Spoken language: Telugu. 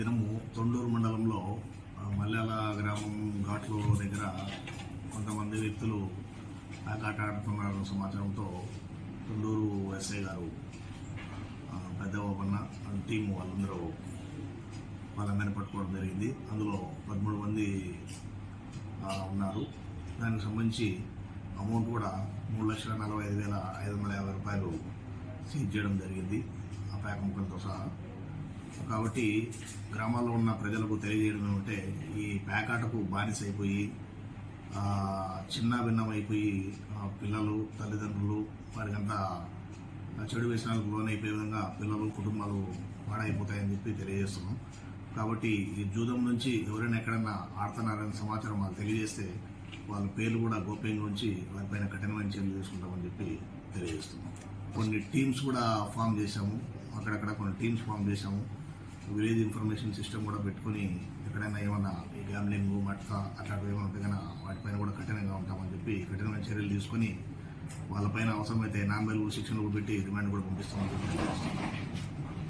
దినము తొండూరు మండలంలో మల్లెల గ్రామం ఘాట్లో దగ్గర కొంతమంది వ్యక్తులు ఆట ఆడుతున్నారన్న సమాచారంతో తొండూరు ఎస్ఐ గారు ఆ, టీం వాళ్ళందరూ వాళ్ళందరినీ పట్టుకోవడం జరిగింది. అందులో పదమూడు మంది ఉన్నారు. దానికి సంబంధించి అమౌంట్ కూడా మూడు లక్షల నలభై ఐదు వేల ఐదు వందల యాభై రూపాయలు సీజ్ చేయడం జరిగింది. ఆ ప్యాక్ ముక్కలతో సహా కాబట్టి గ్రామాల్లో ఉన్న ప్రజలకు తెలియజేయడం ఏమంటే ఈ పేకాటకు బానిసైపోయి అయిపోయి చిన్న భిన్నమైపోయి పిల్లలు తల్లిదండ్రులు వారికంతా చెడు వ్యసనాలకు లోనైపోయే విధంగా పిల్లలు కుటుంబాలు పాడైపోతాయని చెప్పి తెలియజేస్తున్నాం. కాబట్టి ఈ జూదం నుంచి ఎవరైనా ఎక్కడైనా ఆడుతున్నారనే సమాచారం మాకు తెలియజేస్తే వాళ్ళ పేర్లు కూడా గోప్యంగా ఉంచి వారిపైన కఠినమైన చర్యలు తీసుకుంటామని చెప్పి తెలియజేస్తున్నాం. కొన్ని టీమ్స్ కూడా ఫామ్ చేశాము. అక్కడక్కడ కొన్ని టీమ్స్ ఫామ్ చేశాము. విలేజ్ ఇన్ఫర్మేషన్ సిస్టమ్ కూడా పెట్టుకొని ఎక్కడైనా ఏమన్నా ఈ గ్యామ్లింగ్ మట్కా అట్లాంటివి ఏమైనా ఉంటే కన్నా వాటిపైన కూడా కఠినంగా ఉంటామని చెప్పి కఠినమైన చర్యలు తీసుకొని వాళ్ళపైన అవసరమైతే నాన్ బెయిల్ శిక్షణ కూడా పెట్టి రిమాండ్ కూడా పంపిస్తామని చెప్పి